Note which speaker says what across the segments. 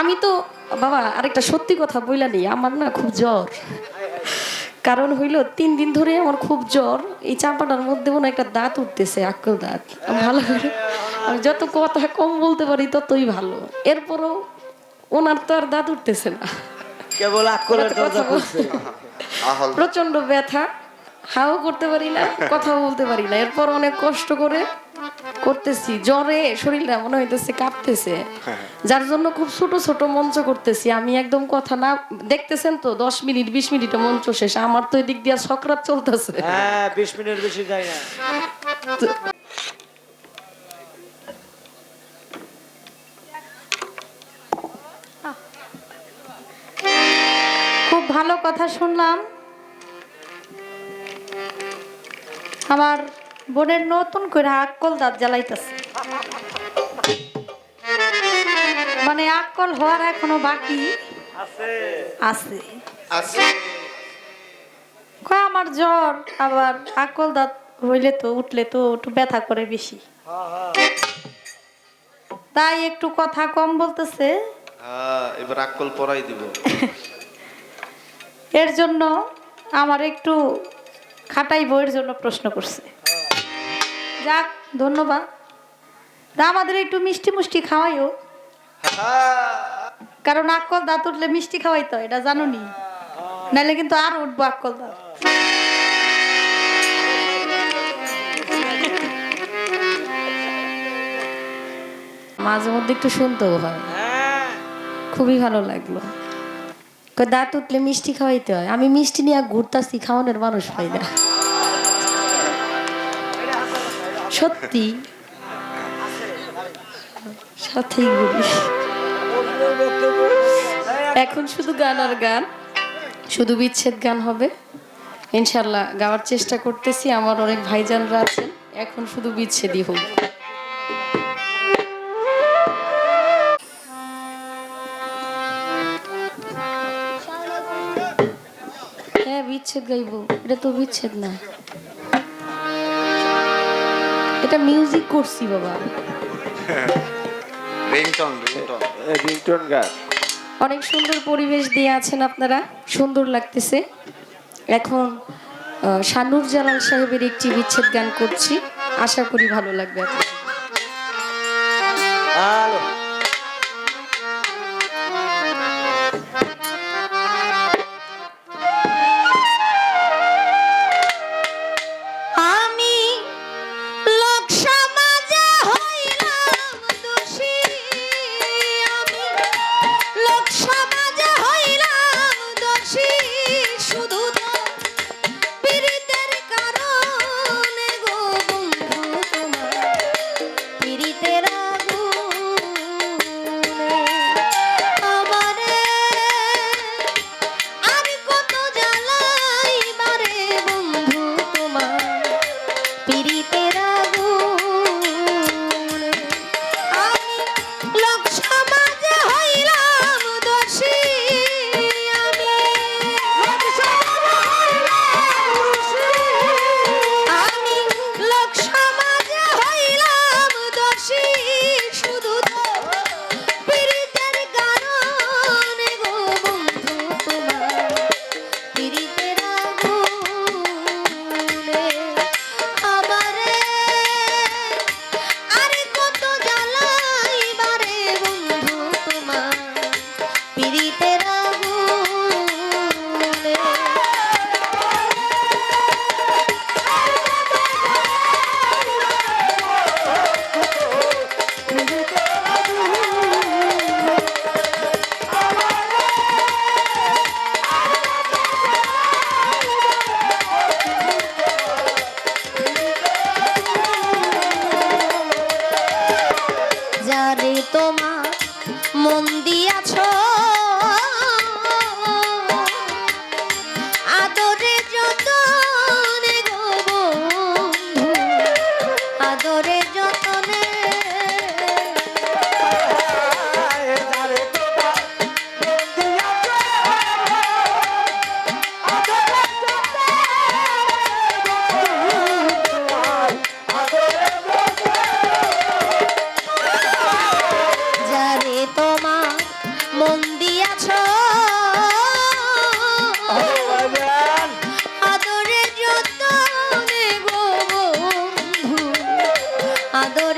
Speaker 1: আমি তো বাবা আরেকটা সত্যি কথা বইলা নেই আমার না খুব জ্বর। কারণ হইল তিন দিন ধরে আমার খুব জ্বর এই চাপাটার মধ্যে মনে একটা দাঁত উঠতেছে আক্কল দাঁত। ভালো করে আমি যত কথা কম বলতে পারি ততই ভালো। এরপরও ওনার তো আর দাঁত উঠতেছে না।
Speaker 2: কেবল
Speaker 1: কথা প্রচণ্ড ব্যথা হাও করতে পারি না কথাও বলতে পারি না। এরপর অনেক কষ্ট করে করতেছি জ্বরে শরীরটা মনে হইতেছে কাঁপতেছে। যার জন্য খুব ছোট ছোট মঞ্চ করতেছি। আমি একদম কথা না দেখতেছেন তো দশ মিনিট বিশ মিনিটে মঞ্চ শেষ। আমার তো এদিক দিয়ে সকরাত চলতেছে।
Speaker 2: হ্যাঁ বিশ মিনিট বেশি যায় না।
Speaker 3: খুব ভালো কথা শুনলাম। আমার বোনের নতুন করে আক্কল দাঁত জ্বালাইতেছে। মানে আক্কল হওয়ার এখনও বাকি?
Speaker 2: আছে।
Speaker 3: আছে। আমার জ্বর আবার আক্কল দাঁত হইলে তো উঠলে তো একটু ব্যথা করে বেশি।
Speaker 2: হ্যাঁ হ্যাঁ।
Speaker 3: তাই একটু কথা কম বলতেছে।
Speaker 4: হ্যাঁ, এবার আক্কল পরাই দিব।
Speaker 3: এর জন্য আমার একটু খাটাই বইয়ের জন্য প্রশ্ন করছে। যাক, ধন্যবাদ। তা আমাদের একটু মিষ্টি মুষ্টি খাওয়াইও। কারণ আক্কল দাঁত উঠলে মিষ্টি খাওয়াই তো এটা জানো নি নাহলে কিন্তু আর উঠবো আক্কল দাঁত।
Speaker 1: মাঝে মধ্যে একটু শুনতেও হ্যাঁ। খুবই ভালো লাগল। দাঁত উঠলে মিষ্টি খাওয়াইতে হয়। আমি মিষ্টি নিয়ে ঘুরতাছি, খাওয়ানোর মানুষ পাই না। সত্যি। সাথেই ঘুরি এখন শুধু গান আর গান। শুধু বিচ্ছেদ গান হবে। ইনশাল্লাহ গাওয়ার চেষ্টা করতেছি। আমার অনেক ভাইজানরা আছেন। এখন শুধু বিচ্ছেদই হোক। হ্যাঁ বিচ্ছেদ গাইবো। এটা তো বিচ্ছেদ না। এটা মিউজিক করছি বাবা।
Speaker 4: রিংটন রিংটন
Speaker 2: রিংটন গান
Speaker 1: অনেক সুন্দর পরিবেশ দিয়ে আছেন আপনারা সুন্দর লাগতেছে। এখন আহ, শানুর জালাল সাহেবের একটি বিচ্ছেদ গান করছি। আশা করি ভালো লাগবে আপনাদের।
Speaker 3: মন দিয়াছ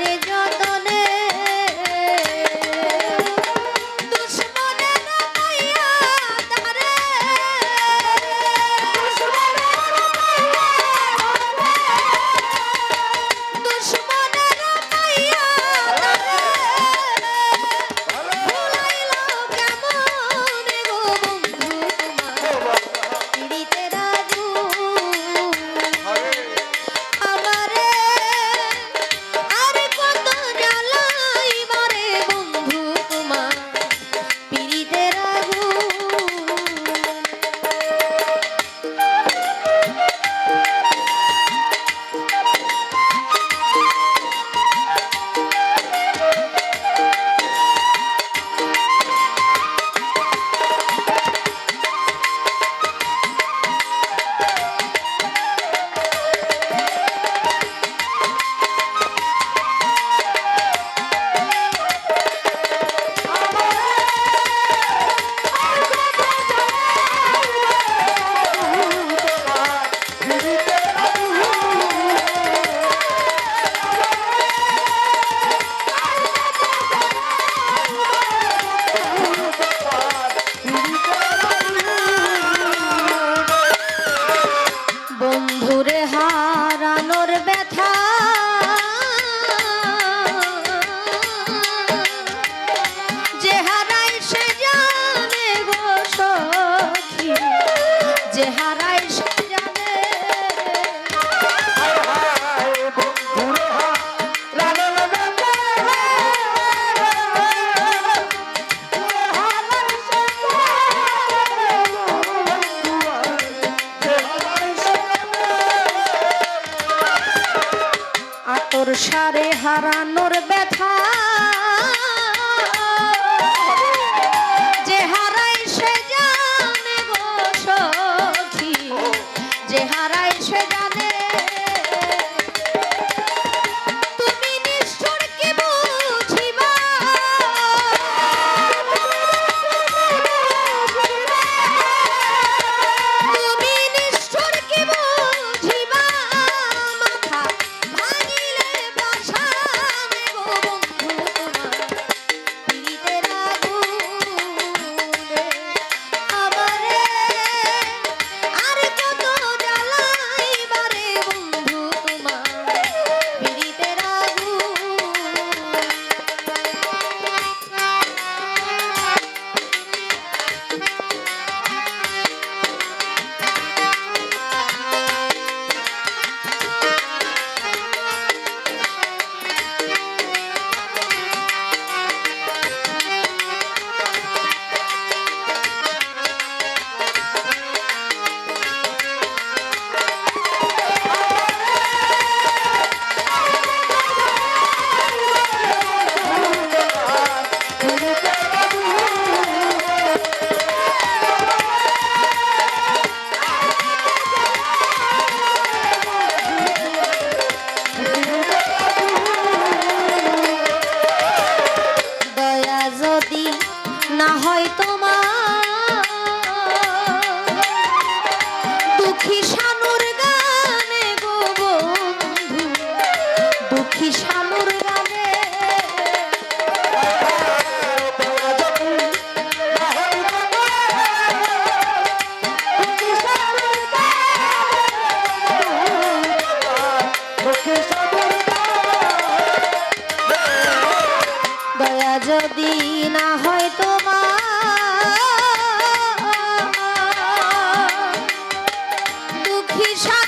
Speaker 5: yo হিসাব